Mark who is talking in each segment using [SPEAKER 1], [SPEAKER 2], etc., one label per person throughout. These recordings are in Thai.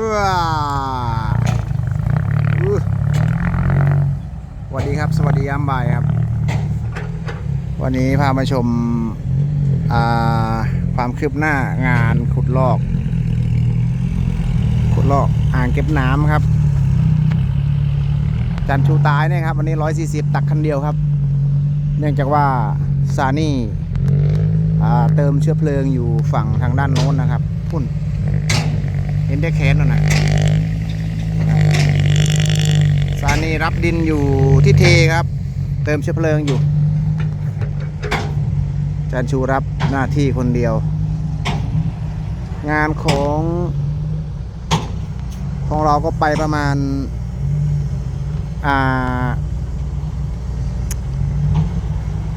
[SPEAKER 1] ว้าสวัสดีครับ สวัสดียามบ่ายครับ วันนี้พามาชมาความคืบหน้างานขุดลอก ขุดลอกอ่างเก็บน้ำครับ จันชูตายเนี่ยครับ วันนี้140ตักคันเดียวครับ เนื่องจากว่าซานี่เติมเชื้อเพลิงอยู่ฝั่งทางด้านโน้นนะครับพุ่น ห็นได้แค้นแล้วนะซานี่รับดินอยู่ที่เทครับ เติมเชื้อเพลิงอยู่จันชูรับหน้าที่คนเดียว งานของของเราก็ไปประมาณ อ่า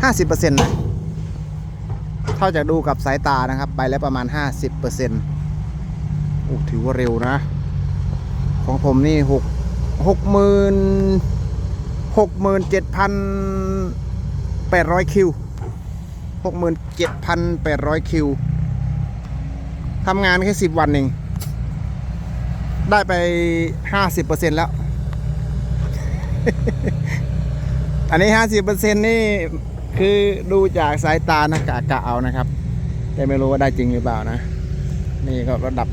[SPEAKER 1] ห้าสิบเปอร์เซ็นต์นะเท่าจากดูกับสายตานะครับ ไปแล้วประมาณห้าสิบเปอร์เซ็นต์ โอ้ถือว่าเร็วนะ ของผมนี่หกหกหมื่นหกหมื่นเจ็ดพันแปดร้อยคิวหกหมื่นเจ็ดพันแปดร้อยคิวทำงานแค่สิบวันเอง ได้ไปห้าสิบเปอร์เซ็นแล้ว อันนี้ห้าสิบเปอร์เซ็นนี่คือดูจากสายตานะกะกะเอานะครับ แต่ไม่รู้ว่าได้จริงหรือเปล่านะ นี่ก็ระดับ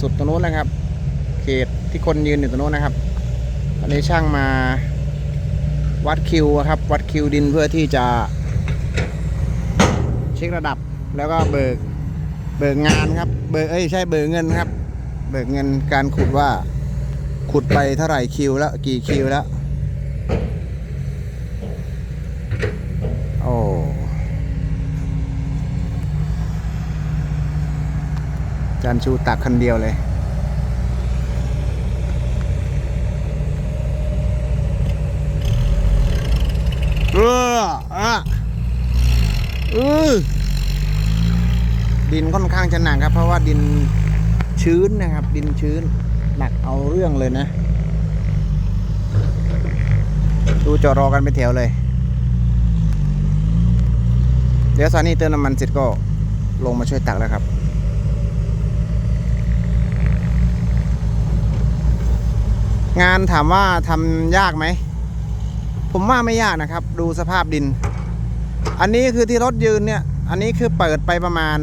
[SPEAKER 1] สุดตรงนู้นนะครับ เขตที่คนยืนอยู่ตรงนู้นนะครับอันนี้ช่างมาวัดคิวครับ วัดคิวดินเพื่อที่จะเช็คระดับแล้วก็เบิกเบิกงานครับ เบิกเอ้ยใช่เบิกเงินครับ เบิกเงินการขุดว่า ขุดไปเท่าไหร่คิวแล้วกี่คิวแล้ว จันชูตักคันเดียวเลย เอออะเออดินค่อนข้างจะหนักครับ เพราะว่าดินชื้นนะครับ ดินชื้นหนักเอาเรื่องเลยนะ ดูจอรอกันไปนแถวเลย เดี๋ยวซานี่เติมน้ำมันเสร็จก็ลงมาช่วยตักแล้วครับ งานถามว่าทำยากไหม ผมว่าไม่ยากนะครับ ดูสภาพดิน อันนี้คือที่รถยืนเนี่ย อันนี้คือเปิดไปประมาณ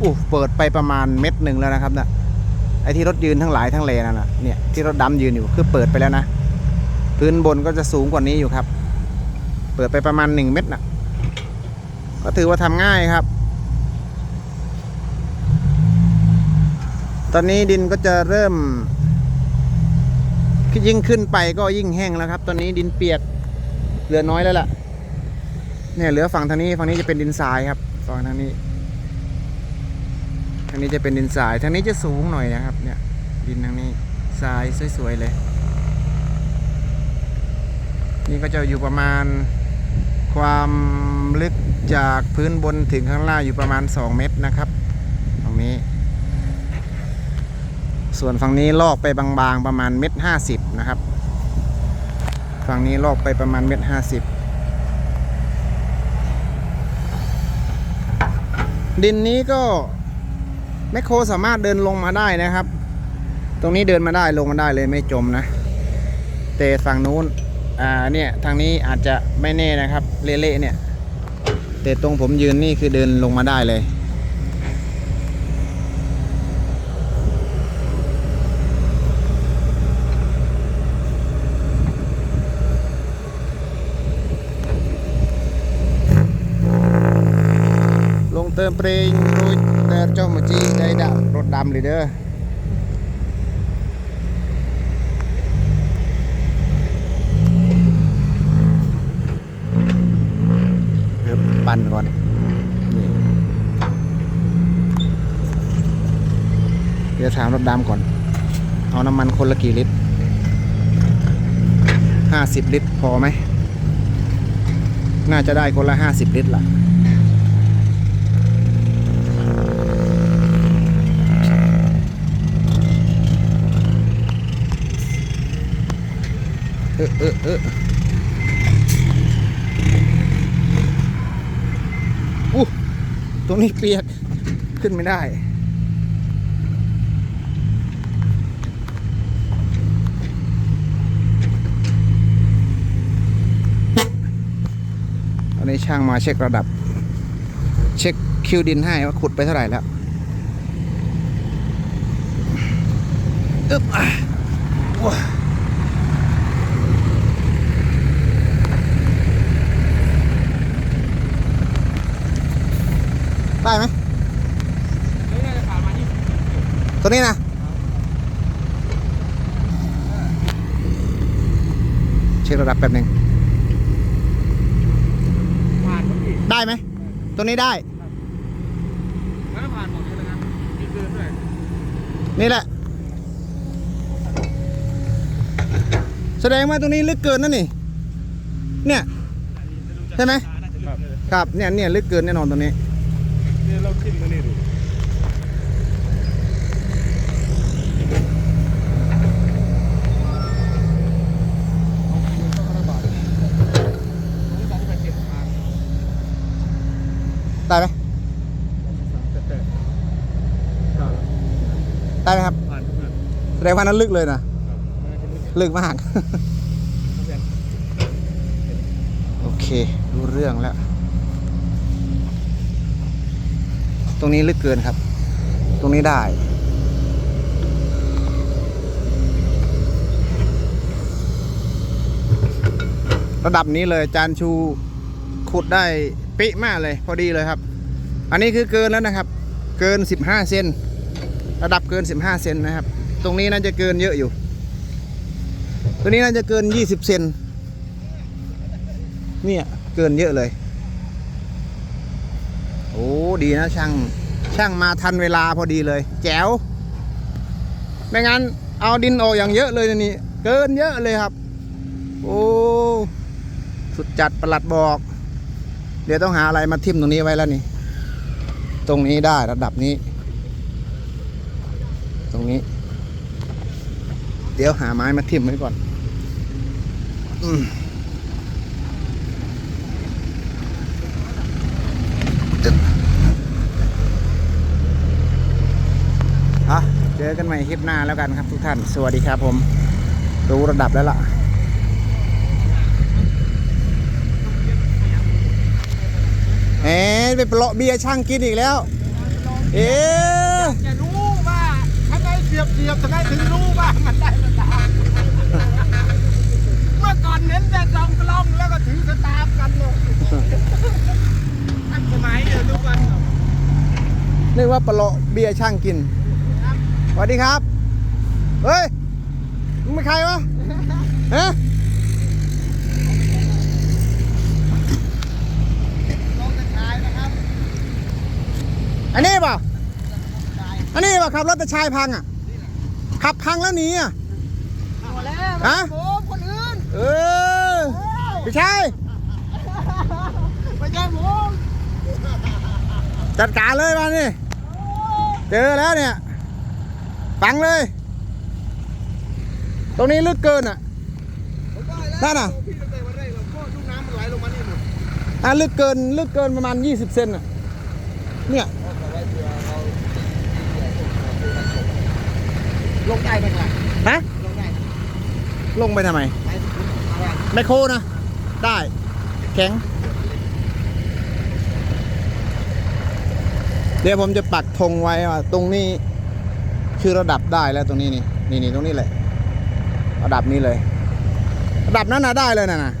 [SPEAKER 1] อู้เปิดไปประมาณเม็ดหนึ่งแล้วนะครับเนี่ยไอ้ที่รถยืนทั้งหลายทั้งเลนั่นนะเนี่ยที่รถดำยืนอยู่คือเปิดไปแล้วนะพื้นบนก็จะสูงกว่านี้อยู่ครับ เปิดไปประมาณหนึ่งเม็ดนะก็ถือว่าทำง่ายครับ ตอนนี้ดินก็จะเริ่ม ยิ่งขึ้นไปก็ยิ่งแห้งแล้วครับ ตอนนี้ดินเปียกเหลือน้อยแล้วล่ะ เนี่ยเหลือฝั่งทางนี้ฝั่งนี้จะเป็นดินทรายครับฝั่งทางนี้ทางนี้จะเป็นดินทรายทางนี้จะสูงหน่อยนะครับ เนี่ย ดินทางนี้ทรายสวยๆเลย นี่ก็จะอยู่ประมาณความลึกจากพื้นบนถึงข้างล่างอยู่ประมาณ 2 เมตรนะครับ ตรงนี้ ส่วนฝั่งนี้ลอกไปบางๆประมาณเม็ดห้าสิบนะครับ ฝั่งนี้ลอกไปประมาณเม็ดห้าสิบดินนี้ก็แมคโครสามารถเดินลงมาได้นะครับ ตรงนี้เดินมาได้ลงมาได้เลยไม่จมนะ แต่ฝั่งนู้นอ่าเนี่ยทางนี้อาจจะไม่แน่นะครับ เละๆเนี่ย แต่ตรงผมยืนนี่คือเดินลงมาได้เลย ติมเปรงรูดเติมจ้ามาจีได้ดับรถดำเลยเด้อปั่นก่อนเดี๋ยวถามรถดำก่อน เอาน้ำมันคนละกี่ลิตรห้าสิบลิตรพอไหม น่าจะได้คนละห้าสิบลิตรล่ะ อู้ตรงนี้เปียก ขึ้นไม่ได้ันนี้ช่างมาเช็คระดับ เช็คคิวดินให้ว่าขุดไปเท่าไหร่แล้วอึ๊บอะว้า ได้ไหมตัวนี้นะเช็คระดับแป๊บหนึ่งได้ไหมตัวนี้ได้
[SPEAKER 2] มันก็ผ่านหมดเลยนะมีเกินด้วย
[SPEAKER 1] นี่แหละ แสดงว่าตรงนี้ลึกเกินนั่นนี่ เนี่ย ใช่ไหม
[SPEAKER 2] ครับ
[SPEAKER 1] เนี่ยเนี่ยลึกเกินแน่นอนตรงนี้
[SPEAKER 2] นี่ยเราขึ้นมานี่ดู
[SPEAKER 1] ได้ไหมได้ไหมครับ
[SPEAKER 2] ผ่านทุกนัด
[SPEAKER 1] แสดงว่านั้นลึกเลยนะ
[SPEAKER 2] ครับมันน่าจะลึก
[SPEAKER 1] ลึกมาก โอเค รู้เรื่องแล้ว ต รงนี้ลึกเกินครับ ตรงนี้ได้ ระดับนี้เลยจานชูขุดได้ป๊มากเลยพอดีเลยครับ อันนี้คือเกินแล้วนะครับ เกิน 15 เซนระดับเกิน 15 เซนนะครับ ตรงนี้น่าจะเกินเยอะอยู่ ตัวนี้น่าจะเกิน 20 เซนเนี่ยเกินเยอะเลย โอ้ดีนะช่างช่างมาทันเวลาพอดีเลย แจ๋วไม่งั้นเอาดินออกอย่างเยอะเลยนี่เกินเยอะเลยครับ โอ้สุดจัดประหลัดบอก เดี๋ยวต้องหาอะไรมาทิ่มตรงนี้ไว้แล้วนี่ ตรงนี้ได้ระดับนี้ ตรงนี้ เดี๋ยวหาไม้มาทิ่มไว้ก่อน อืม ตึ๊บอะเจอกันใหม่คลิปหน้าแล้วกันครับทุกท่าน สวัสดีครับผม รู้ระดับแล้วล่ะเอ๊ะไปเปลาะเบียร์ช่างกินอีกแล้ว เอ๊ะ
[SPEAKER 2] จะรู้ว่าทำไงเสียบเสียบทำไงถึงรู้ว่ามันได้สตาร์ทเมื่อก่อนเน้นแต่กลองกลองแล้วก็ถึงสตาร์ทกันเลยทันสมัยเดี๋ยวทุกวัน
[SPEAKER 1] นึกว่าเปลาะเบียร์ช่างกินสวัสดีครับ เฮ้ย มึงเป็นใครวะฮะ
[SPEAKER 2] ลองจะขายนะครับ
[SPEAKER 1] อันนี้เปล่าอันนี้เปล่าขับรถแต่ชายพังอะ ขับพังแล้วหนีอะ
[SPEAKER 2] เอาแล้ว
[SPEAKER 1] ฮะ
[SPEAKER 2] ผมคนอื่น
[SPEAKER 1] เออไม่ใช่
[SPEAKER 2] ไม่ใช่ผม
[SPEAKER 1] จัดการเลยมานี่เจอแล้วเนี่ยฟังเลย ตรงนี้ลึกเกินอะ
[SPEAKER 2] ผมได้แล้ว
[SPEAKER 1] นั่นน่ะ
[SPEAKER 2] พี่ตั้งแต่วันแรกเราก็ลูกน้ำมันไหลลงมานี่หมด
[SPEAKER 1] อะลึกเกินลึกเกินประมาณ 20 เซนอะ เนี่ย
[SPEAKER 2] ลงได้ไหมครับ
[SPEAKER 1] ฮะ
[SPEAKER 2] ลงได้
[SPEAKER 1] ลงไปทำไม
[SPEAKER 2] ไปอะไร
[SPEAKER 1] ไมโครนะ ได้ แข็ง เดี๋ยวผมจะปักธงไว้ว่าตรงนี้คือระดับได้แล้วตรงนี้นี่นี่นี่ตรงนี้แหละระดับนี้เลย ระดับนั้นน่ะได้เลยน่ะนะ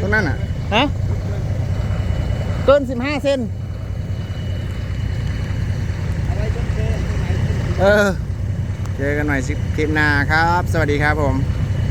[SPEAKER 1] ตรงนั้นน่ะฮะเกินสิบห้าเซน
[SPEAKER 2] อะไรจนเจอตรงไหน
[SPEAKER 1] เออเจอกันใหม่คลิปหน้าครับ สวัสดีครับผม